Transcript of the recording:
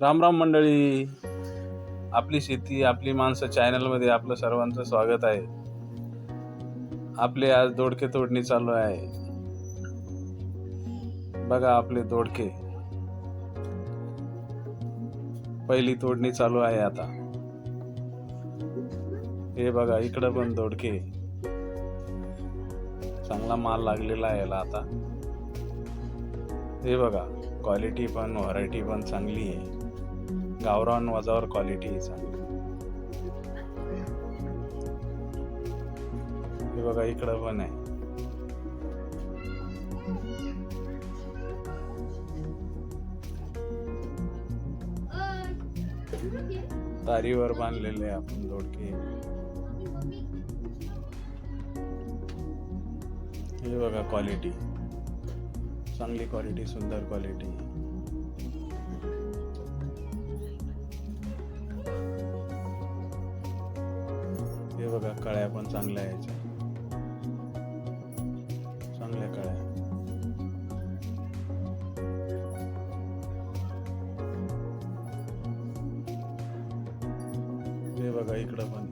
राम राम मंडळी. आपली शेती आपली माणसं चॅनलमध्ये आपलं सर्वांचं स्वागत आहे. आपले आज दोडके तोडणी चालू आहे. बघा आपले दोडके. पहिली तोडणी चालू आहे आता. हे बघा इकडं पण दोडके. चांगला माल लागलेला आहे याला आता. हे बघा क्वालिटी पण व्हरायटी पण चांगली आहे. गावरान वजावर क्वालिटी चांगली हे बघा इकडं पण आहे. तारीवर बांधलेले आपण दोडके हे बघा क्वालिटी चांगली क्वालिटी सुंदर क्वालिटी बघा कळ्या पण चांगल्या यायच्या चांगल्या कळ्या. हे बघा इकडं पण.